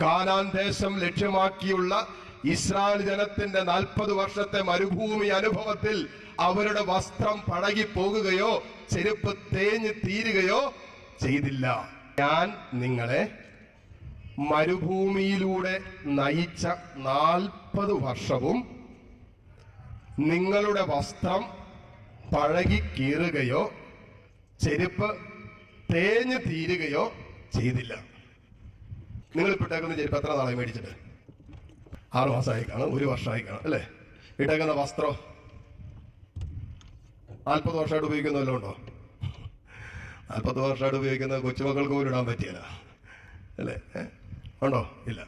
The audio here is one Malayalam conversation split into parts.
കാനാൻ ദേശം ലക്ഷ്യമാക്കിയുള്ള ഇസ്രായേൽ ജനത്തിന്റെ നാൽപ്പത് വർഷത്തെ മരുഭൂമി അനുഭവത്തിൽ അവരുടെ വസ്ത്രം പഴകി പോകുകയോ ചെരുപ്പ് തേഞ്ഞ് തീരുകയോ ചെയ്തില്ല. ഞാൻ നിങ്ങളെ മരുഭൂമിയിലൂടെ നയിച്ച നാൽപ്പത് വർഷവും നിങ്ങളുടെ വസ്ത്രം പഴകി കീറുകയോ ചെരുപ്പ് തേഞ്ഞ് തീരുകയോ ചെയ്തില്ല. നിങ്ങൾ ഇട്ടേക്കുന്ന ചെരുപ്പ് എത്ര നാളെ മേടിച്ചിട്ട്? ആറ് മാസമായി കാണും ഒരു വർഷമായി കാണും അല്ലേ? ഇട്ടേക്കുന്ന വസ്ത്രം നാൽപ്പത് വർഷമായിട്ട് ഉപയോഗിക്കുന്ന വല്ലതും ഉണ്ടോ? നാൽപ്പത് വർഷമായിട്ട് ഉപയോഗിക്കുന്ന കൊച്ചുമക്കൾക്ക് പോലും ഇടാൻ പറ്റിയല്ല അല്ലേ? ഉണ്ടോ? ഇല്ല?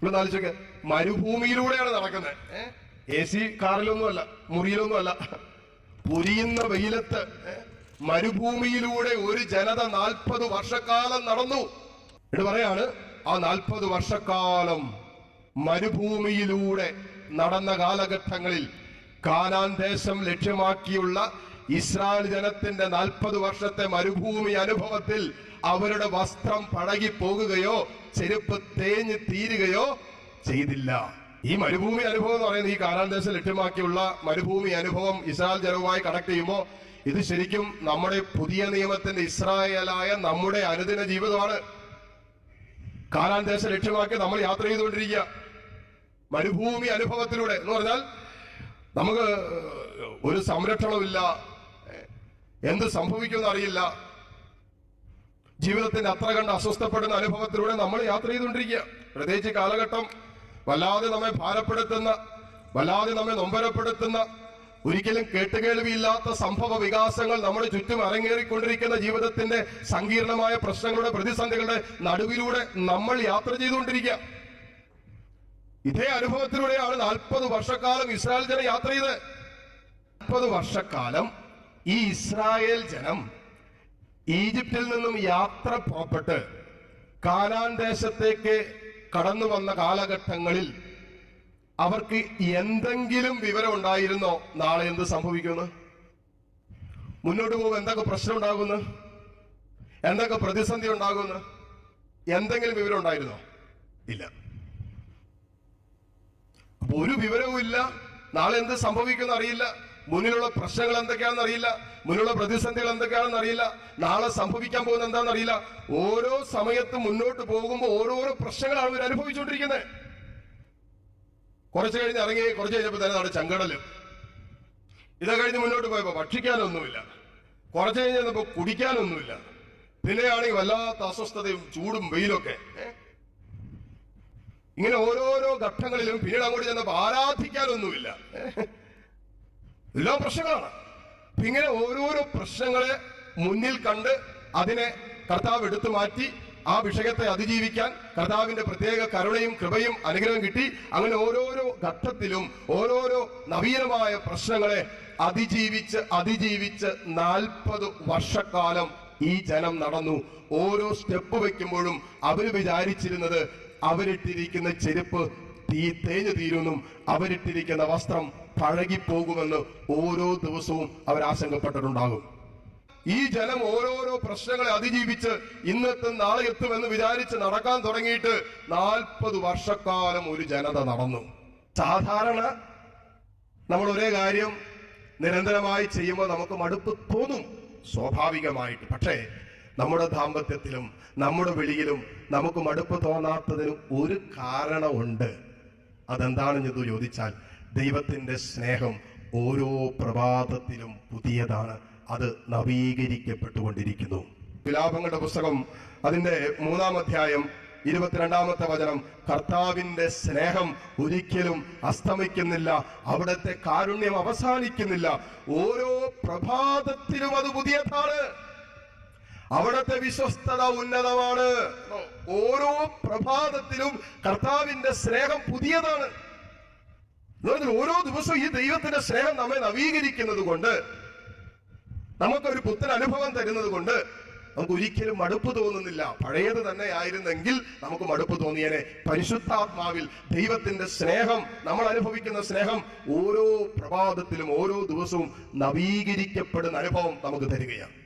ഇവിടെ നാലിച്ചൊക്കെ മരുഭൂമിയിലൂടെയാണ് നടക്കുന്നത്. എ സി കാറിലൊന്നുമല്ല മുറിയിലൊന്നുമല്ല. പൊരിയുന്ന വെയിലത്ത് മരുഭൂമിയിലൂടെ ഒരു ജനത നാൽപ്പത് വർഷക്കാലം നടന്നു. എന്നിട്ട് പറയാണ് ആ നാൽപ്പത് വർഷക്കാലം മരുഭൂമിയിലൂടെ നടന്ന കാലഘട്ടങ്ങളിൽ കാനാൻ ദേശം ലക്ഷ്യമാക്കിയുള്ള ഇസ്രായേൽ ജനത്തിന്റെ നാൽപ്പത് വർഷത്തെ മരുഭൂമി അനുഭവത്തിൽ അവരുടെ വസ്ത്രം പഴകി പോകുകയോ ചെരുപ്പ് തേഞ്ഞ് തീരുകയോ ചെയ്തില്ല. ഈ മരുഭൂമി അനുഭവം എന്ന് പറയുന്നത് ഈ കാനാൻ ദേശം ലക്ഷ്യമാക്കിയുള്ള മരുഭൂമി അനുഭവം ഇസ്രായേൽ ജനവുമായി കണക്ട് ചെയ്യുമ്പോൾ ഇത് ശരിക്കും നമ്മുടെ പുതിയ നിയമത്തിന്റെ ഇസ്രായേലായ നമ്മുടെ അനുദിന ജീവിതമാണ്. ദേശം ലക്ഷ്യമാക്കി നമ്മൾ യാത്ര ചെയ്തുകൊണ്ടിരിക്കുക. മരുഭൂമി അനുഭവത്തിലൂടെ എന്ന് പറഞ്ഞാൽ നമുക്ക് ഒരു സംരക്ഷണമില്ല എന്ത് സംഭവിക്കുമെന്ന് അറിയില്ല. ജീവിതത്തിന്റെ അത്ര കണ്ട് അസ്വസ്ഥപ്പെടുന്ന അനുഭവത്തിലൂടെ നമ്മൾ യാത്ര ചെയ്തുകൊണ്ടിരിക്കുക. പ്രത്യേകിച്ച് കാലഘട്ടം വല്ലാതെ നമ്മെ ഭാരപ്പെടുത്തുന്ന വല്ലാതെ നമ്മെ നൊമ്പരപ്പെടുത്തുന്ന ഒരിക്കലും കേട്ടുകേൾവിയില്ലാത്ത സംഭവ വികാസങ്ങൾ നമ്മുടെ ചുറ്റും അരങ്ങേറിക്കൊണ്ടിരിക്കുന്ന ജീവിതത്തിന്റെ സങ്കീർണമായ പ്രശ്നങ്ങളുടെ പ്രതിസന്ധികളുടെ നടുവിലൂടെ നമ്മൾ യാത്ര ചെയ്തുകൊണ്ടിരിക്കുക. ഇതേ അനുഭവത്തിലൂടെയാണ് നാൽപ്പത് വർഷക്കാലം ഇസ്രായേൽ ജനം യാത്ര ചെയ്ത് നാൽപ്പത് വർഷക്കാലം ഈ ഇസ്രായേൽ ജനം ഈജിപ്തിൽ നിന്നും യാത്ര പുറപ്പെട്ട് കാനാൻ ദേശത്തേക്ക് കടന്നു വന്ന കാലഘട്ടങ്ങളിൽ അവർക്ക് എന്തെങ്കിലും വിവരം ഉണ്ടായിരുന്നോ? നാളെ എന്ത് സംഭവിക്കുന്നു? മുന്നോട്ട് പോകുമ്പോൾ എന്തൊക്കെ പ്രശ്നം ഉണ്ടാകുന്നു? എന്തൊക്കെ പ്രതിസന്ധി ഉണ്ടാകുന്നു? എന്തെങ്കിലും വിവരം ഉണ്ടായിരുന്നോ? ഇല്ല. അപ്പൊ ഒരു വിവരവും ഇല്ല. നാളെ എന്ത് സംഭവിക്കുന്ന അറിയില്ല. മുന്നിലുള്ള പ്രശ്നങ്ങൾ എന്തൊക്കെയാണെന്ന് അറിയില്ല. മുന്നിലുള്ള പ്രതിസന്ധികൾ എന്തൊക്കെയാണെന്ന് അറിയില്ല. നാളെ സംഭവിക്കാൻ പോകുന്ന എന്താണെന്ന് അറിയില്ല. ഓരോ സമയത്ത് മുന്നോട്ട് പോകുമ്പോൾ ഓരോരോ പ്രശ്നങ്ങളാണ് ഇവർ അനുഭവിച്ചുകൊണ്ടിരിക്കുന്നത്. കുറച്ച് കഴിഞ്ഞ് ഇറങ്ങി കുറച്ച് കഴിഞ്ഞപ്പോൾ തന്നെ നമ്മുടെ ചങ്കടൽ. ഇതാ കഴിഞ്ഞ് മുന്നോട്ട് പോയപ്പോ ഭക്ഷിക്കാനൊന്നുമില്ല. കുറച്ച് കഴിഞ്ഞ് ചെന്നപ്പോ കുടിക്കാനൊന്നുമില്ല. പിന്നെയാണെങ്കിൽ വല്ലാത്ത അസ്വസ്ഥതയും ചൂടും വെയിലൊക്കെ? ഇങ്ങനെ ഓരോരോ ഘട്ടങ്ങളിലും പിന്നീട് അങ്ങോട്ട് ചെന്നപ്പോ ആരാധിക്കാനൊന്നുമില്ല. എല്ലാം പ്രശ്നങ്ങളാണ്. ഇങ്ങനെ ഓരോരോ പ്രശ്നങ്ങളെ മുന്നിൽ കണ്ട് അതിനെ കർത്താവ് എടുത്തു മാറ്റി ആ വിഷയത്തെ അതിജീവിക്കാൻ കർത്താവിന്റെ പ്രത്യേക കരുണയും കൃപയും അനുഗ്രഹം കിട്ടി. അങ്ങനെ ഓരോരോ ഘട്ടത്തിലും ഓരോരോ നവീനമായ പ്രശ്നങ്ങളെ അതിജീവിച്ച് അതിജീവിച്ച് നാൽപ്പത് വർഷക്കാലം ഈ ജനം നടന്നു. ഓരോ സ്റ്റെപ്പ് വെക്കുമ്പോഴും അവർ വിചാരിച്ചിരുന്നത് അവരിട്ടിരിക്കുന്ന ചെരുപ്പ് തീ തേഞ്ഞു തീരുമെന്നും അവരിട്ടിരിക്കുന്ന വസ്ത്രം പഴകിപ്പോകുമെന്ന് ഓരോ ദിവസവും അവർ ആശങ്കപ്പെട്ടിട്ടുണ്ടാകും. ഈ ജലം ഓരോരോ പ്രശ്നങ്ങളെ അതിജീവിച്ച് ഇന്നത്തെ നാളെ എത്തുമെന്ന് വിചാരിച്ച് നടക്കാൻ തുടങ്ങിയിട്ട് നാൽപ്പത് വർഷക്കാലം ഒരു ജനത നടന്നു. സാധാരണ നമ്മൾ ഒരേ കാര്യം നിരന്തരമായി ചെയ്യുമ്പോൾ നമുക്ക് മടുപ്പ് തോന്നും സ്വാഭാവികമായിട്ട്. പക്ഷേ നമ്മുടെ ദാമ്പത്യത്തിലും നമ്മുടെ വിളിയിലും നമുക്ക് മടുപ്പ് തോന്നാത്തതിന് ഒരു കാരണമുണ്ട്. അതെന്താണെന്ന് ചോദിച്ചാൽ ദൈവത്തിന്റെ സ്നേഹം ഓരോ പ്രഭാതത്തിലും പുതിയതാണ്. അത് നവീകരിക്കപ്പെട്ടുകൊണ്ടിരിക്കുന്നു. വിലാപങ്ങളുടെ പുസ്തകം അതിന്റെ മൂന്നാം അധ്യായം ഇരുപത്തിരണ്ടാമത്തെ വചനം കർത്താവിന്റെ സ്നേഹം ഒരിക്കലും അസ്തമിക്കുന്നില്ല അവിടുത്തെ കാരുണ്യം അവസാനിക്കുന്നില്ല ഓരോ പ്രഭാതത്തിലും അത് പുതിയതാണ്. അവിടുത്തെ വിശ്വസ്തത ഉന്നതമാണ്. ഓരോ പ്രഭാതത്തിലും കർത്താവിന്റെ സ്നേഹം പുതിയതാണ്. ഓരോ ദിവസവും ഈ ദൈവത്തിന്റെ സ്നേഹം നമ്മെ നവീകരിക്കുന്നത് കൊണ്ട് നമുക്കൊരു പുത്തൻ അനുഭവം തരുന്നത് കൊണ്ട് നമുക്ക് ഒരിക്കലും മടുപ്പ് തോന്നുന്നില്ല. പഴയത് തന്നെ ആയിരുന്നെങ്കിൽ നമുക്ക് മടുപ്പ് തോന്നിയനെ. പരിശുദ്ധാത്മാവിൽ ദൈവത്തിന്റെ സ്നേഹം നമ്മൾ അനുഭവിക്കുന്ന സ്നേഹം ഓരോ പ്രഭാതത്തിലും ഓരോ ദിവസവും നവീകരിക്കപ്പെടുന്ന അനുഭവം നമുക്ക് തരികയാണ്.